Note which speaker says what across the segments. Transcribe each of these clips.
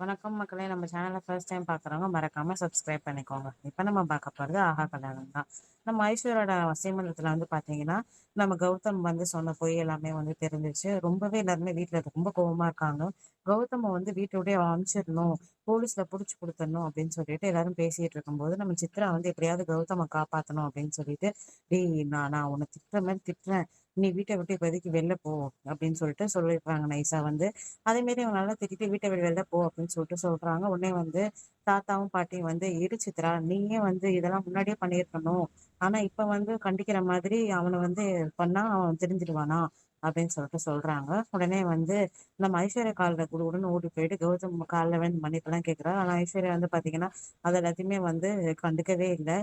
Speaker 1: வணக்கம் மக்களே. நம்ம சேனலை ஃபர்ஸ்ட் டைம் பார்க்குறவங்க மறக்காம சப்ஸ்கிரைப் பண்ணிக்கோங்க. இப்போ நம்ம பார்க்க போகிறது ஆஹா கல்யாணம் தான் நம்ம ஐஸ்வர்யோட சீமந்தத்தில் வந்து பார்த்தீங்கன்னா நம்ம கௌதம் வந்து சொன்ன பொய் எல்லாமே வந்து தெரிஞ்சிச்சு ரொம்பவே எல்லாருமே வீட்டில் ரொம்ப கோபமாக இருக்காங்க. கௌதமை வந்து வீட்டோடய அனுப்பிச்சிடணும் போலீஸில் பிடிச்சி கொடுத்துடணும் அப்படின்னு சொல்லிட்டு எல்லாரும் பேசிகிட்டு இருக்கும்போது நம்ம சித்ரா வந்து எப்படியாவது கௌதமை காப்பாற்றணும் அப்படின்னு சொல்லிட்டு டேய் நான் நான் உன்னை திட்டுற மாதிரி திட்டுறேன். நீ வீட்டை விட்டு இப்போதைக்கு வெளில போ அப்படின்னு சொல்லிட்டு சொல்லியிருக்காங்க நைஸா வந்து. அதே மாரி அவங்க நல்லா திட்டிட்டு வீட்டை விட்டு வெளில போ அப்படின்னு சொல்லிட்டு சொல்றாங்க. உடனே வந்து தாத்தாவும் பாட்டியும் வந்து இரு சித்ரா நீயே வந்து இதெல்லாம் முன்னாடியே பண்ணியிருக்கணும். ஆனா இப்ப வந்து கண்டிக்கிற மாதிரி அவனை வந்து பண்ணா அவன் தெரிஞ்சிடுவானா அப்படின்னு சொல்லிட்டு சொல்றாங்க. உடனே வந்து நம்ம ஐஸ்வர்யா காலில் கூட உடனே ஓடி போயிட்டு கௌதம் காலில் வந்து மன்னிப்பெல்லாம் கேட்குறா ஆனால் ஐஸ்வர்யா வந்து பார்த்தீங்கன்னா அது எல்லாத்தையுமே வந்து கண்டுக்கவே இல்லை.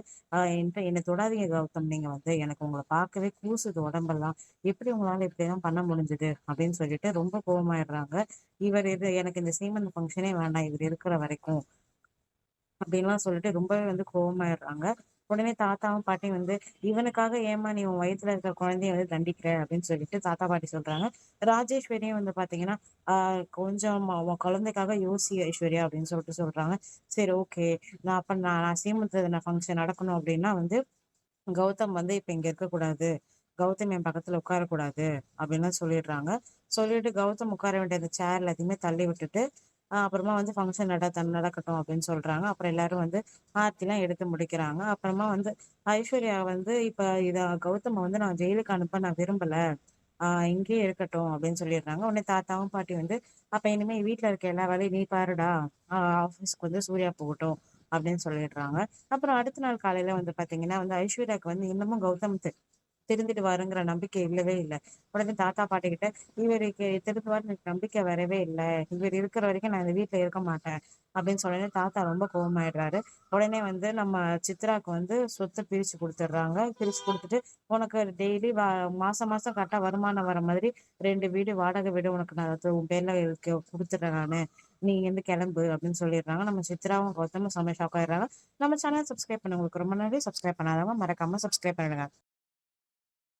Speaker 1: என்கிட்ட என்னை தொடாதீங்க கௌதம். நீங்க வந்து எனக்கு உங்களை பார்க்கவே கூசுது உடம்பெல்லாம். எப்படி உங்களால இப்படிதான் பண்ண முடிஞ்சது? அப்படின்னு சொல்லிட்டு ரொம்ப கோபமாயிடுறாங்க இவர் இது எனக்கு இந்த சீமந்த ஃபங்க்ஷனே வேண்டாம். இவர் இருக்கிற வரைக்கும் அப்படின்லாம் சொல்லிட்டு ரொம்பவே வந்து கோபமாயிடுறாங்க உடனே தாத்தாவும் பாட்டியும் வந்து இவனுக்காக ஏமா நீ உன் வயிற்றுல இருக்கிற குழந்தைய வந்து தண்டிக்கிற? அப்படின்னு சொல்லிட்டு தாத்தா பாட்டி சொல்றாங்க. ராஜேஸ்வரியும் வந்து பாத்தீங்கன்னா ஆஹ் கொஞ்சம் உன் குழந்தைக்காக யோசி ஐஸ்வர்யா அப்படின்னு சொல்லிட்டு சொல்றாங்க. சரி ஓகே. நான் அப்ப நான் நான் சீமந்தன ஃபங்க்ஷன் நடக்கணும் அப்படின்னா வந்து கௌதம் வந்து இப்ப இங்க இருக்கக்கூடாது. கௌதம் என் பக்கத்துல உட்காரக்கூடாது அப்படின்னு சொல்லிடுறாங்க. சொல்லிட்டு கௌதம் உட்கார வேண்டிய அந்த சேர் எல்லாத்தையுமே தள்ளி விட்டுட்டு அப்புறமா வந்து ஃபங்க்ஷன் நட நடக்கட்டும் அப்படின்னு சொல்றாங்க. அப்புறம் எல்லாரும் வந்து ஆர்த்திலாம் எடுத்து முடிக்கிறாங்க. அப்புறமா வந்து ஐஸ்வர்யா வந்து இப்ப இத கௌதம வந்து நான் ஜெயிலுக்கு அனுப்ப நான் விரும்பல. ஆஹ் இங்கேயே இருக்கட்டும் அப்படின்னு சொல்லிடுறாங்க. உடனே தாத்தாவும் பாட்டி வந்து அப்ப இனிமே வீட்டுல இருக்க எல்லா வேலையும் நீ பாருடா. ஆஃபீஸ்க்கு வந்து சூர்யா போகட்டும். அப்படின்னு சொல்லிடுறாங்க. அப்புறம் அடுத்த நாள் காலையில வந்து பாத்தீங்கன்னா வந்து ஐஸ்வர்யாவுக்கு வந்து இன்னமும் கௌதம் திருந்திட்டு வருங்கிற நம்பிக்கை இல்லவே இல்லை. உடனே தாத்தா பாட்டி கிட்ட இவருக்கு திருந்துவார் எனக்கு நம்பிக்கை வரவே இல்லை. இவர் இருக்கிற வரைக்கும் நான் இந்த வீட்டுல இருக்க மாட்டேன். அப்படின்னு சொல்லி தாத்தா ரொம்ப கோபமாயிடுறாரு உடனே வந்து நம்ம சித்ராக்கு வந்து சொத்தை பிரிச்சு கொடுத்துட்றாங்க. பிரிச்சு கொடுத்துட்டு உனக்கு டெய்லி மாசம் மாசம் கரெக்டா வருமானம் வர மாதிரி ரெண்டு வீடு வாடகை வீடு உனக்கு நான் உன் பேர்ல கொடுத்துட்றேன் நானு. நீ வந்து கிளம்பு. அப்படின்னு சொல்லிடுறாங்க. நம்ம சித்ராவும் கௌதமும் செம்ம ஷாக் ஆயிடுறாங்க. நம்ம சேனல் சப்ஸ்கிரைப் பண்ண உங்களுக்கு ரொம்ப நன்றி. சப்ஸ்கிரைப் பண்ணாதவங்க மறக்காம சப்ஸ்கிரைப் பண்ணிடுங்க